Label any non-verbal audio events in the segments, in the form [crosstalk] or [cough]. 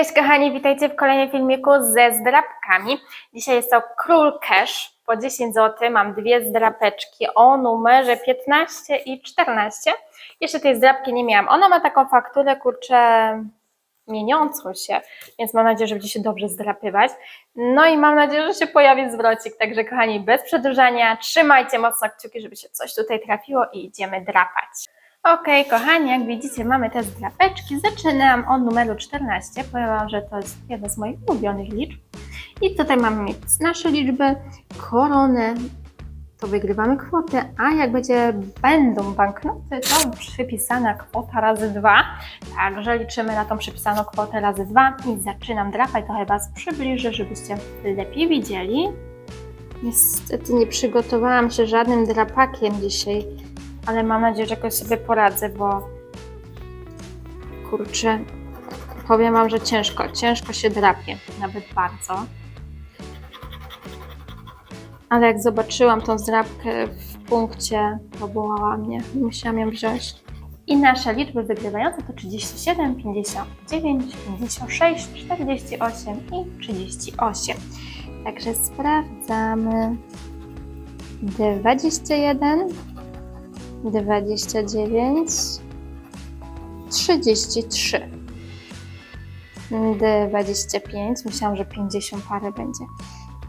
Cześć kochani, witajcie w kolejnym filmiku ze zdrapkami. Dzisiaj jest to Król Cash. Po 10 zł mam dwie zdrapeczki o numerze 15 i 14. Jeszcze tej zdrapki nie miałam. Ona ma taką fakturę, kurczę, mieniącą się, więc mam nadzieję, że będzie się dobrze zdrapywać. No i mam nadzieję, że się pojawi zwrocik. Także kochani, bez przedłużania, trzymajcie mocno kciuki, żeby się coś tutaj trafiło i idziemy drapać. Okej, kochani, jak widzicie, mamy te zdrapeczki. Zaczynam od numeru 14. Powiem Wam, że to jest jedna z moich ulubionych liczb. I tutaj mamy nasze liczby, koronę, to wygrywamy kwotę, a jak będzie, będą banknoty, to przypisana kwota razy dwa. Także liczymy na tą przypisaną kwotę razy dwa i zaczynam drapać. Trochę Was przybliżę, żebyście lepiej widzieli. Niestety nie przygotowałam się żadnym drapakiem dzisiaj, ale mam nadzieję, że jakoś sobie poradzę, bo kurczę, powiem Wam, że ciężko, ciężko się drapie, nawet bardzo. Ale jak zobaczyłam tą zdrapkę w punkcie, to bolała mnie. Musiałam ją wziąć. I nasze liczby wygrywające to 37, 59, 56, 48 i 38. Także sprawdzamy. 21, 29, 33, 25, myślałam, że 50 parę będzie.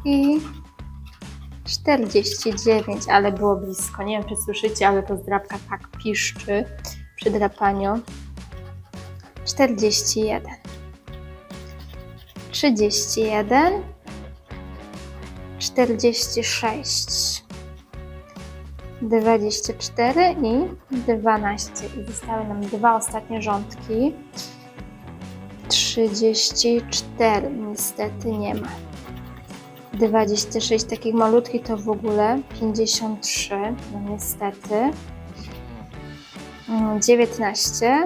I 49, ale było blisko. Nie wiem, czy słyszycie, ale to zdrapka tak piszczy przy drapaniu. 41, 31, 46, 24 i 12. I zostały nam dwa ostatnie rządki. 34, niestety nie ma. 26 takich malutkich to w ogóle 53, no niestety. Mm, 19,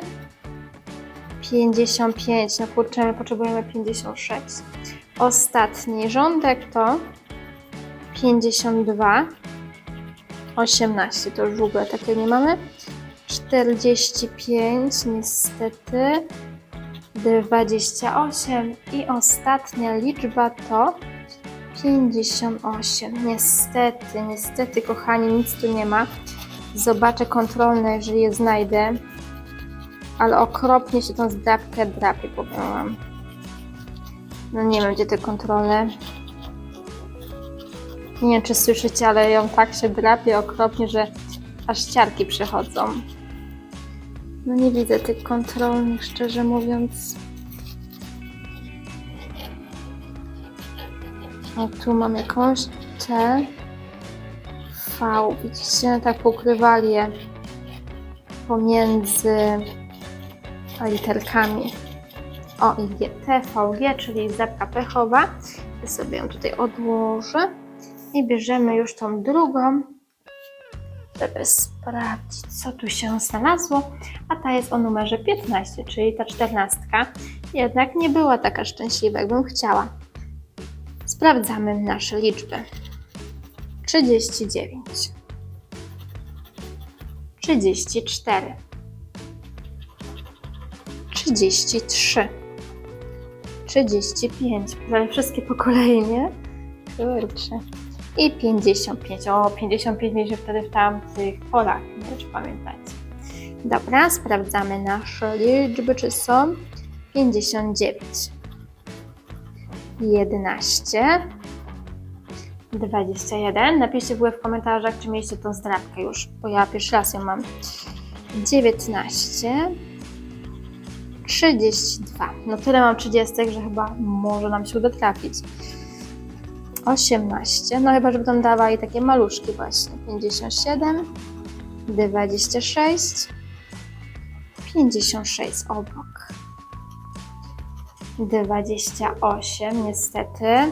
55, no kurczę, my potrzebujemy 56. Ostatni rządek to 52, 18, to już w ogóle nie mamy. 45, niestety. 28 i ostatnia liczba to 58. Niestety, niestety, kochani, nic tu nie ma. Zobaczę kontrolne, jeżeli je znajdę. Ale okropnie się tą zdrapkę drapie, powiem wam. No nie wiem, gdzie te kontrolne. Nie wiem, czy słyszycie, ale ją tak się drapie okropnie, że aż ciarki przechodzą. No nie widzę tych kontrolnych, szczerze mówiąc. O, tu mam jakąś T. V. Widzicie, tak pokrywali je pomiędzy literkami. O, i G. TVG, czyli zapka pechowa. Ja sobie ją tutaj odłożę. I bierzemy już tą drugą, żeby sprawdzić, co tu się znalazło. A ta jest o numerze 15, czyli ta czternastka. Jednak nie była taka szczęśliwa, jakbym chciała. Sprawdzamy nasze liczby. 39, 34, 33, 35. Prawie wszystkie po kolei, nie? Kurczę. I 55. O, 55 mieliśmy wtedy w tamtych polach, nie wiem, czy pamiętacie. Dobra, sprawdzamy nasze liczby, czy są 59, 11, 21. Napiszcie w w komentarzach, czy mieliście tą zdrapkę już, bo ja pierwszy raz ją mam. 19, 32. No tyle mam 30, że chyba może nam się uda trafić. 18, no chyba, że będą dawali takie maluszki właśnie. 57, 26, 56 obok. 28, niestety.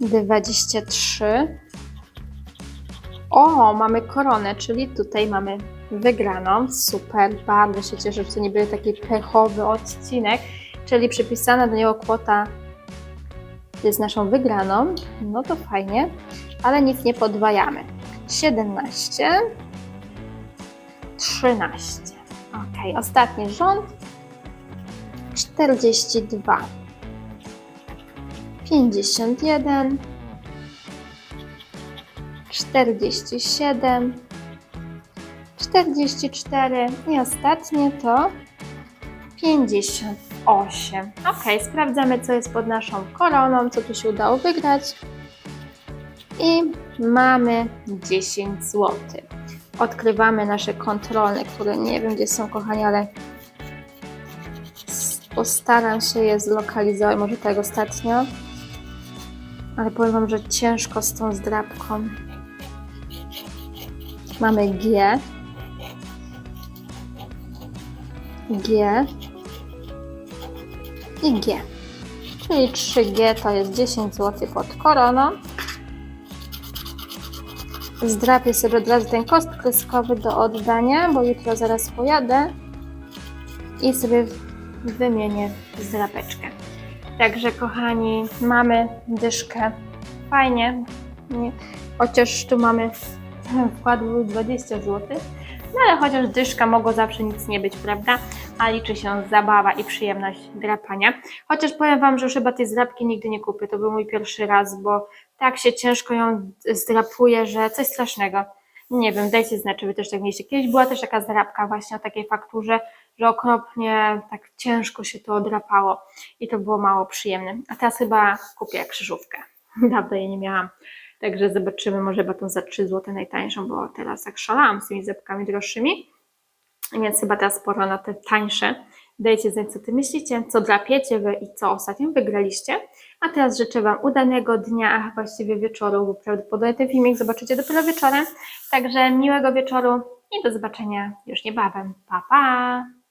23. O, mamy koronę, czyli tutaj mamy wygraną. Super, bardzo się cieszę, że to nie był taki pechowy odcinek, czyli przypisana do niego kwota jest naszą wygraną. No to fajnie, ale nic nie podwajamy. 17, 13. Ok, ostatni rząd. 42, 51, 47, 44 i ostatnie to 58. Ok, sprawdzamy co jest pod naszą koroną, co tu się udało wygrać. I mamy 10 zł. Odkrywamy nasze kontrolne, które nie wiem gdzie są kochani, ale postaram się je zlokalizować, może tak ostatnio. Ale powiem Wam, że ciężko z tą zdrabką. Mamy G. G. I G. Czyli 3G to jest 10 zł pod koroną. Zdrapię sobie od razu ten kost kreskowy do oddania, bo jutro zaraz pojadę i sobie wymienię zdrapeczkę. Także kochani, mamy dyszkę. Fajnie. Nie- Chociaż tu mamy [laughs] wkład był 20 zł. No ale chociaż dyszka mogło zawsze nic nie być, prawda? A liczy się zabawa i przyjemność drapania. Chociaż powiem Wam, że już chyba tej zdrapki nigdy nie kupię. To był mój pierwszy raz, bo tak się ciężko ją zdrapuje, że coś strasznego. Nie wiem, dajcie znać, czy Wy też tak mieliście. Kiedyś była też taka zdrapka właśnie o takiej fakturze, że okropnie tak ciężko się to odrapało i to było mało przyjemne. A teraz chyba kupię krzyżówkę. [laughs] Dawno jej nie miałam. Także zobaczymy, może chyba tą za 3 zł najtańszą, bo teraz tak szalałam z tymi zębkami droższymi. Więc chyba teraz pora na te tańsze. Dajcie znać, co Ty myślicie, co drapiecie Wy i co ostatnio wygraliście. A teraz życzę Wam udanego dnia, a właściwie wieczoru, bo prawdopodobnie ten filmik zobaczycie dopiero wieczorem. Także miłego wieczoru i do zobaczenia już niebawem. Pa, pa!